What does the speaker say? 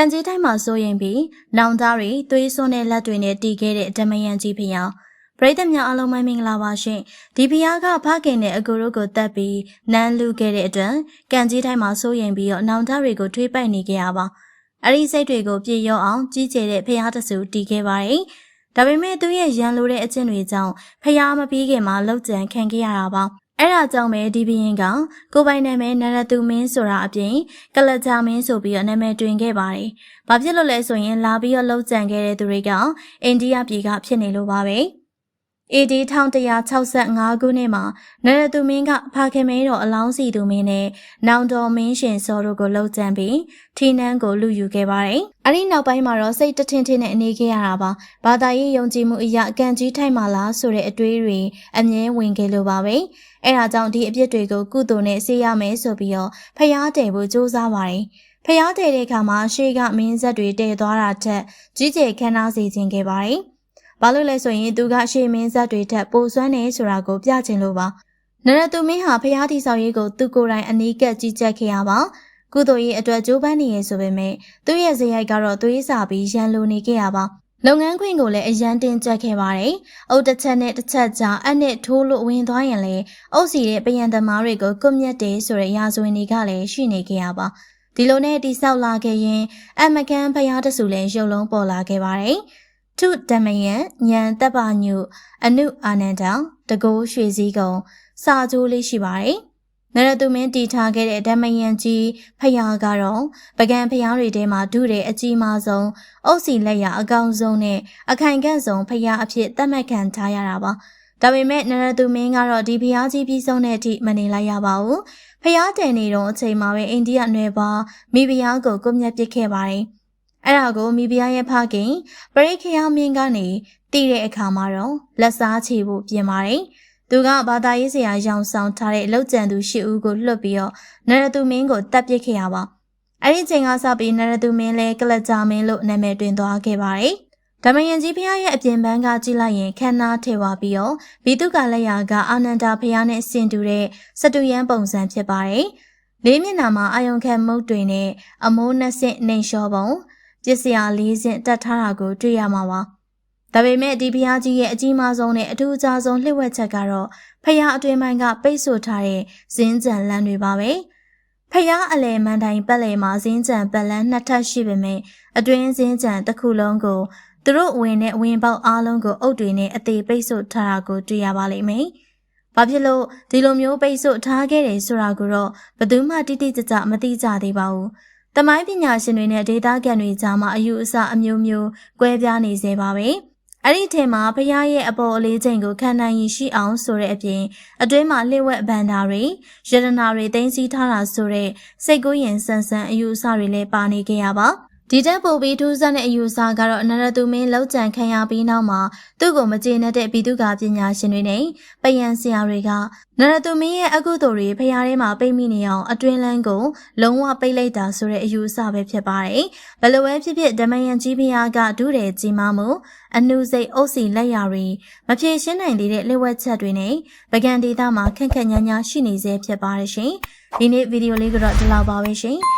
ကံကြီးတိုင်းမှာစိုးရင်ပြီးနောင်သားတွေသွေးစွန်းတဲ့လက်တွေနဲ့တီးခဲ့တဲ့ဓမယန်ကြီးဖျောင်းပရိသတ်များအားလုံးပဲမင်္ဂလာပါရှင်ဒီဖျားကဖခင်နဲ့အကူတို့ကိုတတ်ပြီးနန်းလူခဲ့တဲ့အတွက်ကံကြီးတိုင်းမှာစိုးရင်ပြီးတော့နောင်သားတွေကိုထွေးပိုက်နေကြရပါအဲ့ဒီစိတ်တွေကိုပြည့်ရောအောင်ကြီးကျယ်တဲ့ဖျားတဆူတီးခဲ့ပါတယ်ဒါပေမဲ့သူရဲ့ရန်လိုတဲ့အချင်းတွေကြောင့်ဖျားမပြီးခင်မှာလောက်ကျန်ခံခဲ့ရတာပါ အဲ့ဒါကြောင့်ပဲဒီဘရင်ကကိုပိုင်နာမည်နရတူမင်းဆိုတာအပြင်ကလကြမင်းဆိုပြီးတော့နာမည်တွင်ခဲ့ပါတယ်။ဘာဖြစ်လို့လဲဆိုရင်လာပြီးတော့လှုပ်ကြံခဲ့တဲ့သူတွေကအိန္ဒိယပြည်ကဖြစ်နေလို့ပါပဲ။ AD 1165ခုနှစ်မှာနရတူမင်းကဖခင်မင်းတော်အလောင်းစီသူမင်းနဲ့နောင်တော်မင်းရှင်စောတို့ကိုလှုပ်ကြံပြီးထီနန်းကိုလူယူခဲ့ပါတယ်။အဲဒီနောက်ပိုင်းမှာတော့စိတ်တထင်ထင်နဲ့အနေခဲ့ရတာပါ။ဘာသာရေးယုံကြည်မှုအရာအကန့်ကြီးထိုက်မှလားဆိုတဲ့အတွေးတွေအမြဲဝင်ခဲ့လို့ပါပဲ။အဲဒါကြောင့်ဒီအပြစ်တွေကိုကုသိုလ်နဲ့ဆေးရမယ်ဆိုပြီးတော့ဖျားတယ်ဖို့စူးစမ်းပါတယ်။ဖျားတယ်တဲ့အခါမှာရှေ့ကမင်းဆက်တွေတည်သွားတာထက်ကြီးကျယ်ခမ်းနားစေခြင်းခဲ့ပါတယ်။ ဘာလို့လဲဆိုရင်သူကရှေမင်းဆက်တွေထက်ပိုစွမ်းနေဆိုတာကိုပြချင်လို့ပါနရသူမင်းဟာဖျားတီဆောင်ရေးကိုသူကိုယ်တိုင်အနီးကပ်ကြီးကြပ်ခဲ့ရပါကုသိုလ်ရေးအတွက်ကြိုးပမ်းနေရဆိုပေမဲ့သူ့ရဲ့ဇယိုက်ကတော့သွေးစာပြီးရန်လိုနေခဲ့ရပါလုပ်ငန်းခွင်ကိုလည်းအရန်တင်ကြက်ခဲ့ပါတယ်။အုတ်တစ်ချက်နဲ့တစ်ချက်ကြာအနဲ့ထိုးလို့ဝင်သွားရင်လေအုတ်စီတဲ့ပယံသမားတွေကိုကွမြတ်တယ်ဆိုတဲ့ရာဇဝင်တွေကလည်းရှိနေခဲ့ရပါဒီလိုနဲ့တိဆောက်လာခဲ့ရင်အမကန်ဖျားတဆူလည်းရုပ်လုံးပေါ်လာခဲ့ပါတယ်။ ထုဓမယံညံတပ်ပါညုအနုအာနန္ဒတကိုးရွှေစည်းကုံစာကြိုးလေးရှိပါတယ်။နရတုမင်းတီထားခဲ့တဲ့ဓမယံကြီးဖျားကတော့ပကံဖျားတွေထဲမှာဒုတဲ့အကြီးမားဆုံးအုပ်စီလက်ရအကောင်ဆုံးနဲ့အခိုင်ကန့်ဆုံးဖျားအဖြစ်သတ်မှတ်ခံထားရတာပါ။ဒါပေမဲ့နရတုမင်းကတော့ဒီဖျားကြီးပြီးဆုံးတဲ့အထိမနေလိုက်ရပါဘူး။ဖျားတယ်နေတော့အချိန်မှာပဲအိန္ဒိယနယ်ပါမိဖျားကိုကုမြတ်ပစ်ခဲ့ပါတယ်။ အဲ့ဒါကိုမိဖုရားရဲ့ဖခင်ပရိခယာမင်းကနေတီးတဲ့အခါမှာတော့လက်စားချေဖို့ပြင်ပါတယ်။သူကဘာသာရေးဆရာရောင်ဆောင်ထားတဲ့အလောက်ကျန်သူရှစ်ဦးကိုလွှတ်ပြီးတော့နရသူမင်းကိုတပ်ပစ်ခဲ့ရပါ။အဲ့ဒီချိန်ကစပြီးနရသူမင်းလည်းကလကြမင်းလို့နာမည်တွင်သွားခဲ့ပါတယ်။ဓမယန်ကြီးဖះရဲ့အပြင်ပန်းကကြည့်လိုက်ရင်ခန္ဓာထေဝါပြီးတော့ဘီတုကလက်ရာကအာနန္ဒာဖះနဲ့ဆင်တူတဲ့စတူယန်ပုံစံဖြစ်ပါတယ်။လေးမျက်နှာမှာအာယုံခံမုတ်တွေနဲ့အမိုးနှစ်ဆင့်နှိမ်လျှောပုံ ပစ္စယလေးစင်တက်ထားတာကိုတွေ့ရမှာပါ။ဒါပေမဲ့ဒီဘုရားကြီးရဲ့အကြီးမားဆုံးနဲ့အထူးအခြားဆုံးလှည့်ဝက်ချက်ကတော့ဖျားအတွင်ပိုင်းကပိတ်ဆို့ထားတဲ့ဇင်းကြံလမ်းတွေပါပဲ။ဖျားအလဲမန်တိုင်ပတ်လည်မှာဇင်းကြံပတ်လန်းနှစ်ထပ်ရှိပေမဲ့အတွင်းဇင်းကြံတစ်ခုလုံးကိုသူတို့ဝင်တဲ့ဝင်ပေါက်အားလုံးကိုအုပ်တွေနဲ့အသေးပိတ်ဆို့ထားတာကိုတွေ့ရပါလိမ့်မယ်။ဘာဖြစ်လို့ဒီလိုမျိုးပိတ်ဆို့ထားခဲ့တယ်ဆိုတာကိုတော့ဘယ်သူမှတိတိကျကျမသိကြသေးပါဘူး။ တမိုင်းပညာရှင်တွေနဲ့ဒေတာကန်တွေကြားမှာအယူအဆအမျိုးမျိုးကွဲပြားနေစေပါပဲ။အဲ့ဒီထဲမှာဖရားရဲ့အပေါ်အလေးချိန်ကိုခံနိုင်ရရှိအောင်ဆိုတဲ့အပြင်အတွင်းမှာလှည့်ဝက်ဗန္တာတွေရတနာတွေတင်းစီထားတာဆိုတဲ့စိတ်ကူးရင်ဆန်ဆန်အယူအဆတွေလည်းပါနေခဲ့ရပါ။ ဒီတက်ပိုပြီးထူးဆန်းတဲ့အယူအဆကတော့နရတူမင်းလောက်ကြံခံရပြီးနောက်မှာသူ့ကိုမကျေနပ်တဲ့ပြည်သူကပညာရှင်တွေနဲ့ပယံဆရာတွေကနရတူမင်းရဲ့အကုသိုလ်တွေဖျားထဲမှာပိတ်မိနေအောင်အတွင်းလန်းကိုလုံးဝပိတ်လိုက်တာဆိုတဲ့အယူအဆပဲဖြစ်ပါတယ်။ဘယ်လိုပဲဖြစ်ဖြစ်ဓမယံကြီးဖျားကဒုတဲ့ကြီးမားမှုအနုစိတ်အုပ်စီလက်ရာတွေမဖြေရှင်းနိုင်သေးတဲ့လက်ဝက်ချက်တွေနဲ့ပကံဒေတာမှာခက်ခက်ညာညာရှိနေစေဖြစ်ပါတယ်ရှင်။ဒီနေ့ဗီဒီယိုလေးကတော့ဒီလောက်ပါပဲရှင်။